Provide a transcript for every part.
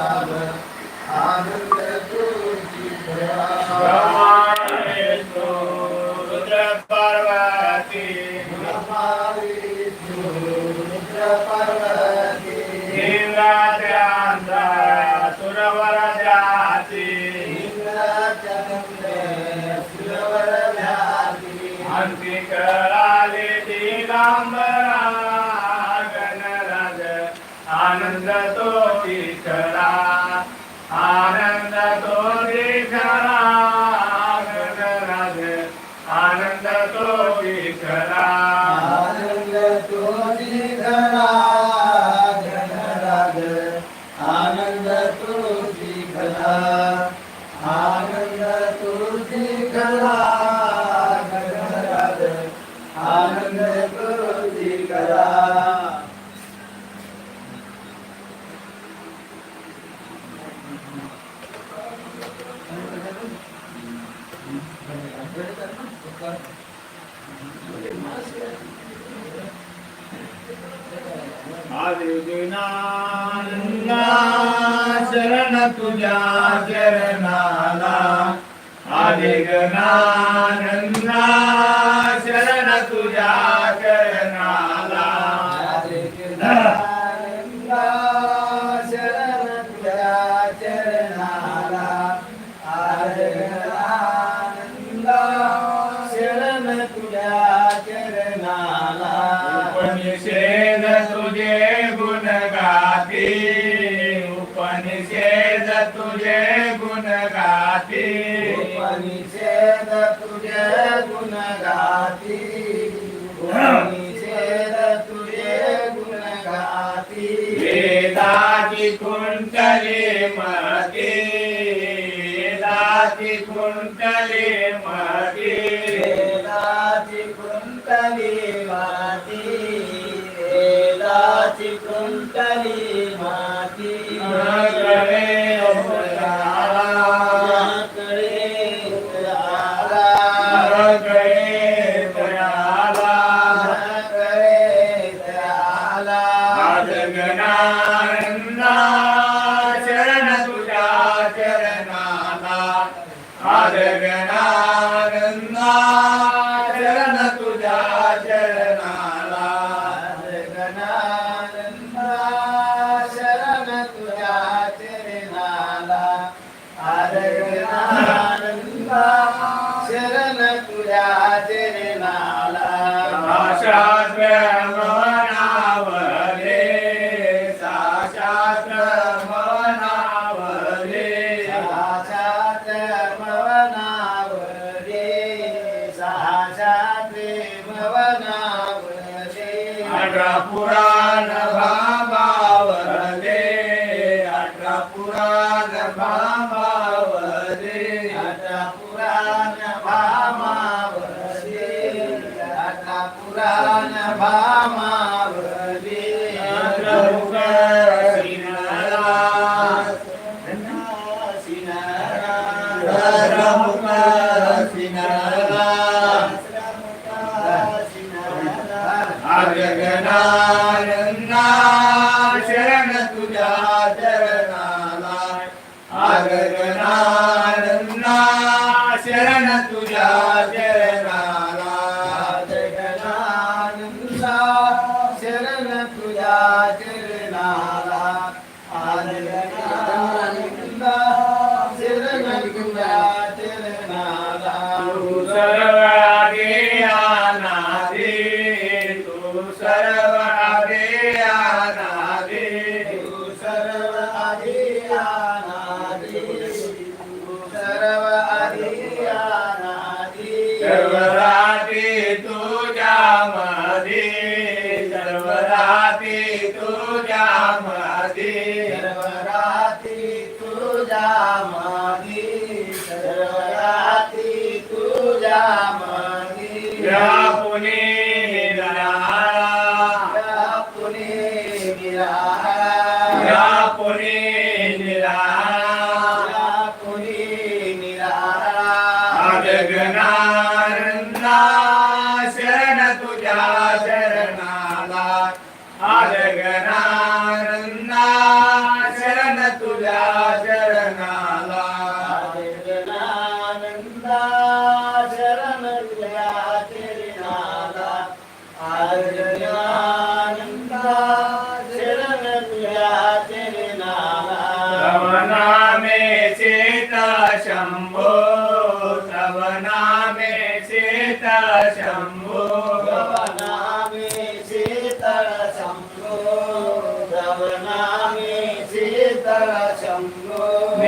passada, água विघ्ना शरण तुझ्या शरणाला. आदिगणानंदा शरण तुझ्या गाती उपनिषेद तुझे गुण गाती उपनिषेद तुझे गुण गाती उपनिषेद तुझे गुण गाती वेदादि कुंडली मती वेदादि कुंडली मती वेदादि कुंडली मती মাটি? কোন কালি মাটি Obrigado, Yeah,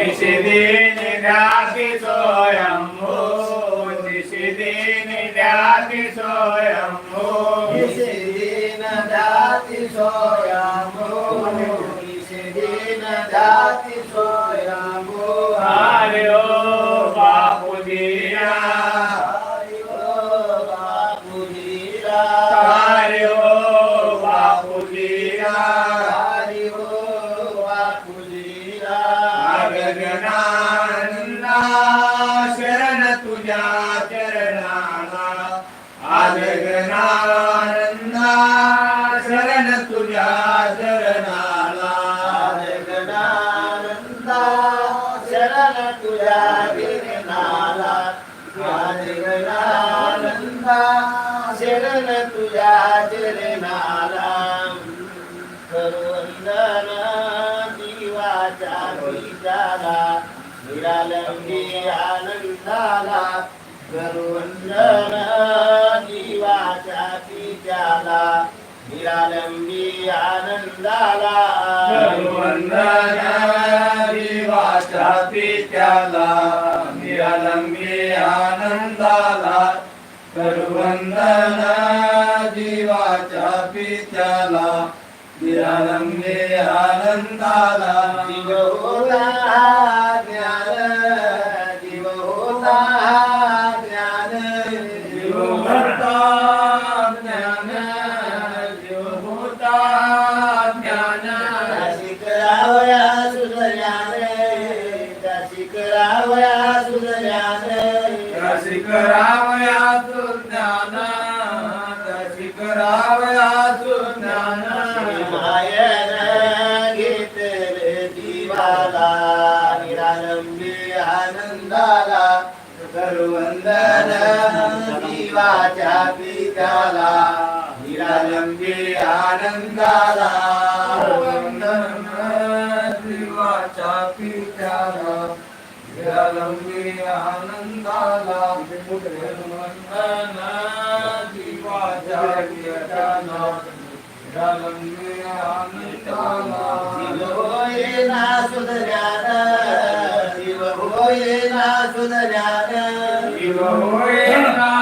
నిషిదిని రాతి సోయము నిషిదిని రాతి సోయము నిషిదిన రాతి సోయము నిషిదిన రాతి సోయము హరి ఓ जगदानंदा शरण तुझ्या गिरनाला करुंदन दिवाचा विचारा निरालंबी आनंदाला. करुंदन दिवाचा बीजाला निरालंबी आनंदाला. करुंदन दिवाचा पित्याला निरालंबी आनंदाला. करुवंदना जीवाच्या पित्याला निरानंदे आनंदाला जीव जीवाच्या पित्याला निरालंबी आनंदाला. वंदन जीवाच्या पित्याला निरालंबी आनंदाला. वंदन आनंदाला. जीव होय ना सुधर्यान जीव होय ना सुधर्यान जीव होय नाशो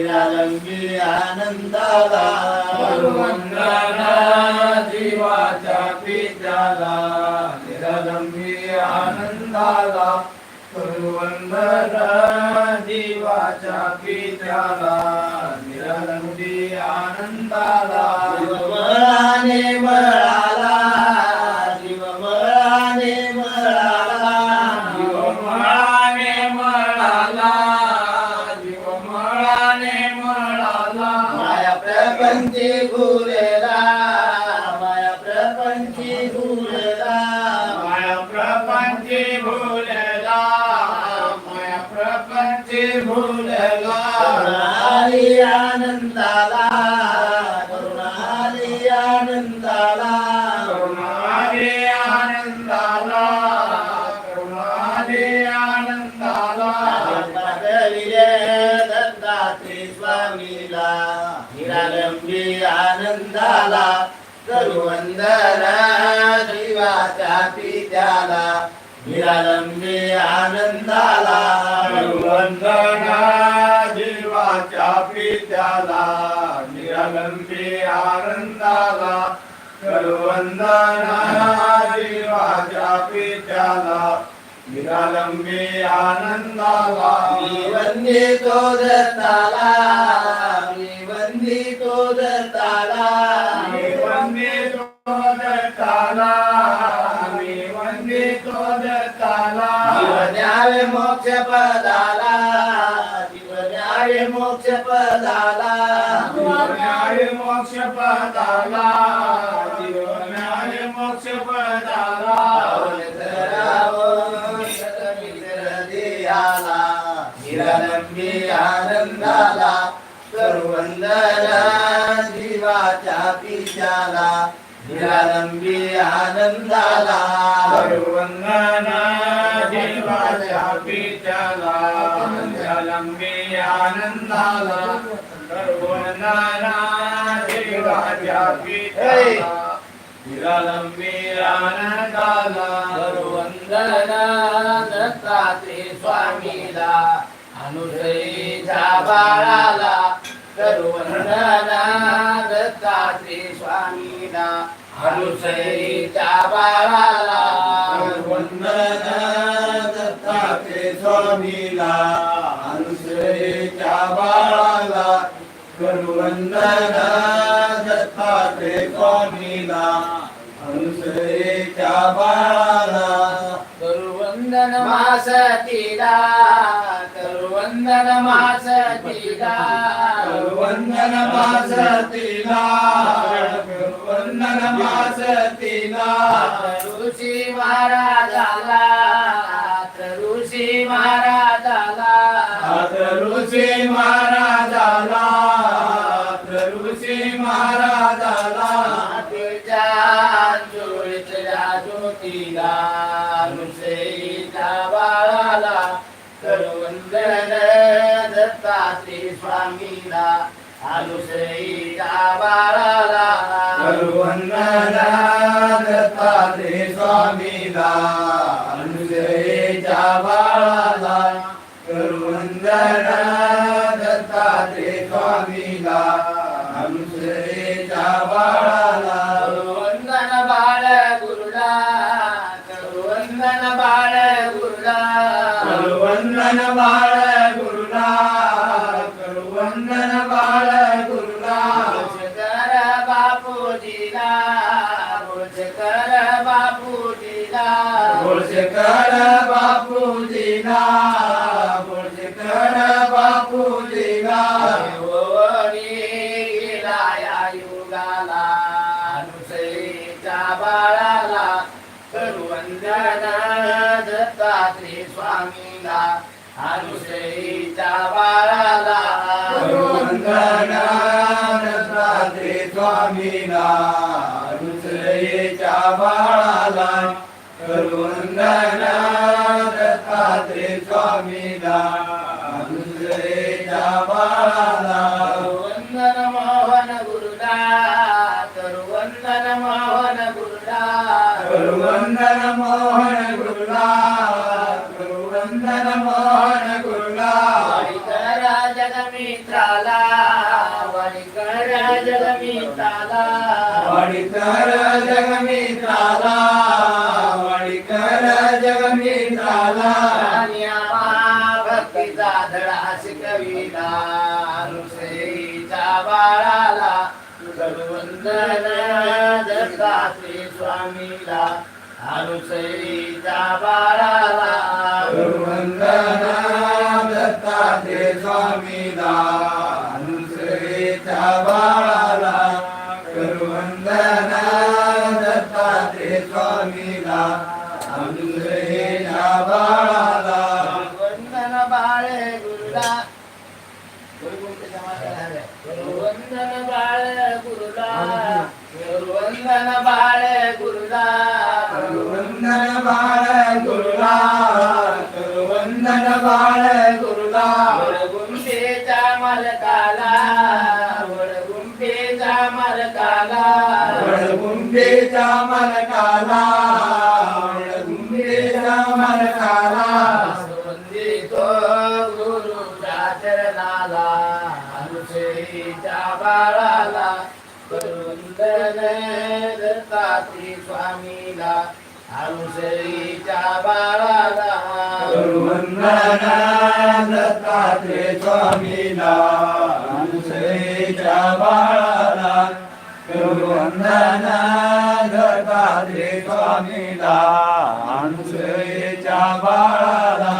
आनंदाला आनंदाला वंदन जीवाच्या पित्याला निरलंबी आनंदाला वंदन जीवाच्या पित्याला आनंदाला मळाला निरालंबी आनंदाला करुवंदन जीवाच्या पित्याला निरालंबी आनंदाला वंदना जीवाच्या पित्याला निरलंबी आनंदाला वंदना जीवाच्या पित्याला निरालंबी आनंदाला. मी वंदितो दत्ताला मी वंदितो मोक्ष पदाला. मोक्ष पदाला. मोक्ष पदाला. जीव न्याय मोक्ष पदाला. निरालंबी आनंदाला. करुवंदना जीवाच्या पिशाला निरालंबी आनंदाला. वंदना जीवाच्या पित्याला जलंबी आनंदाला. वंदना जीवाच्या पित्याला निरालंबी आनंदाला. दत्तात्रे स्वामीला अनुसईच्या बाळाला दत्तात्रे स्वामीला अनुसईच्या बाळाला। वंदना दत्तात्रे स्वामीला अनुसरेच्या बाळाला। गुरुवंदना दत्तात्रे स्वामीला अनुसरेच्या बाळाला। करुवंदन मासतीला करुवंदन मासतीला वंदन मासतीला वंदन मासतीला. ऋषी महाराजाला ऋषी महाराजाला ऋषी महाराजाला करुवंदन दत्तात्रे स्वामीला अनुसईच्या बाळाला. वंदना दत्तात्रे स्वामीला अनुजयेच्या बाळाला. वंदना दत्तात्रे स्वामीला अनुजयेच्या बाळाला. बोलशेकर बापूजीला बोलशेकर बापूजीला ओणी गेला या युगाला बाळाला करुवंदन दत्तात्रे स्वामीला बाळाला. वंदना दत्तात्रे स्वामीला अनुसरेच्या बाळाला. वंदना दत्तात्रे स्वामीला अनुसरेच्या बाळाला. वंदन मोहन गुरुदा करुवंदन मोहन गुरुदा. वंदन मोहन गुरुला वंदन मोहन गुरुला वडिकर जगमित्राला वडिकर जगमित्राला. वडिकर जगमित्राला. भक्तीचा धडा शिकविला. ऋषीच्या बाळाला करुवंदन दत्तात्रे स्वामीला. अनुसरीच्या बाळाला वंदना दत्तात्रे स्वामीला. अनुसरीच्या बाळा गुरुलावंदन बाळ गुरुला गुंफेचा मलकाला गुंफेचा मलकाला गुंफेचा मलकाला गुंफेचा मलकाला वंदितो गुरुच्या चरणाला अनुसरीच्या बाळाला वंदन दत्तात्री स्वामीला अनुसरीच्या बाळाला. गुरुवंदना दत्तात्रे स्वामीला. अनुसरीच्या बाळाला. गुरुवंदना दत्तात्रे स्वामीला. अनुसरीच्या बाळाला.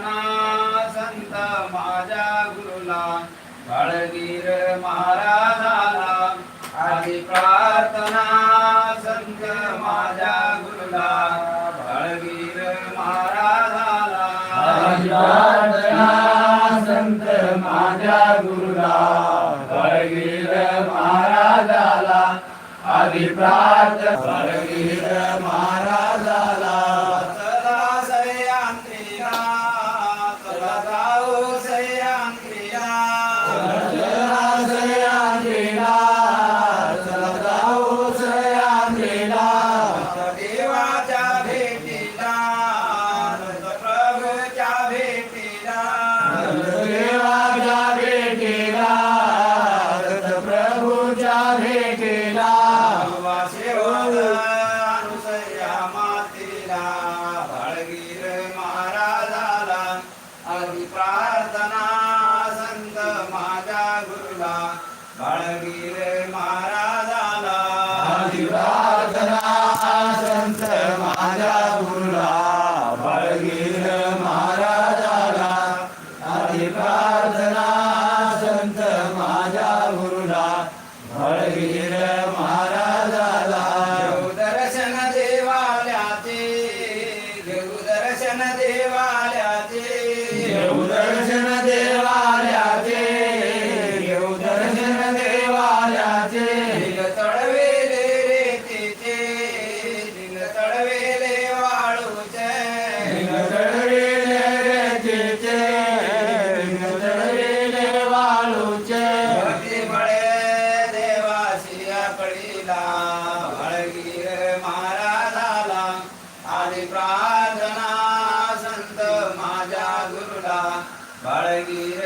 नाना संत माझ्या गुरुला बाळगीर महाराजाला. आधी प्रार्थना संत माझ्या गुरुला बाळगीर महाराजाला. आधी संत माझ्या गुरुला बाळगीर महाराजाला. आधी प्रार्थना बाळगीर பழகிய